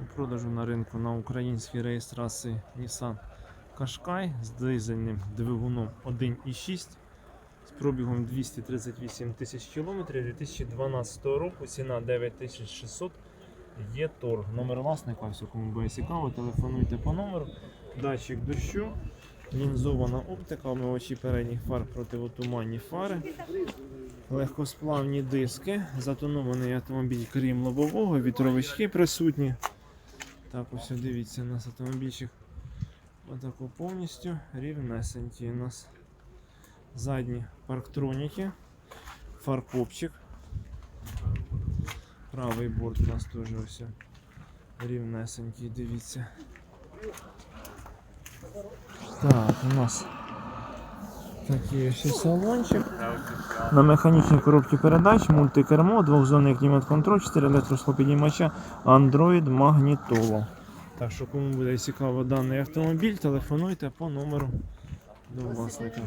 У продажу на ринку на українській реєстрації Nissan Qashqai з дизельним двигуном 1.6 з пробігом 238 тисяч кілометрів 2012 року. Ціна 9600. Є торг. Номер власника, все кому буде цікаво, телефонуйте по номеру. Датчик дощу, лінзована оптика, омивачі передніх фар, противотуманні фари, легкосплавні диски, затонований автомобіль, крім лобового, вітровички присутні. Так, ось дивіться, у нас автомобільчик отако повністю рівнесенький у нас. Задні парктроніки, фаркопчик. Правий борт у нас теж ось рівнесенький, дивіться. Так, у нас такий ось салончик. На механічній коробці передач, мультикермо, двохзонний клімат-контроль, 4 електросхопідіймача, Android магнітола. Так що кому буде цікаво даний автомобіль, телефонуйте по номеру до власника.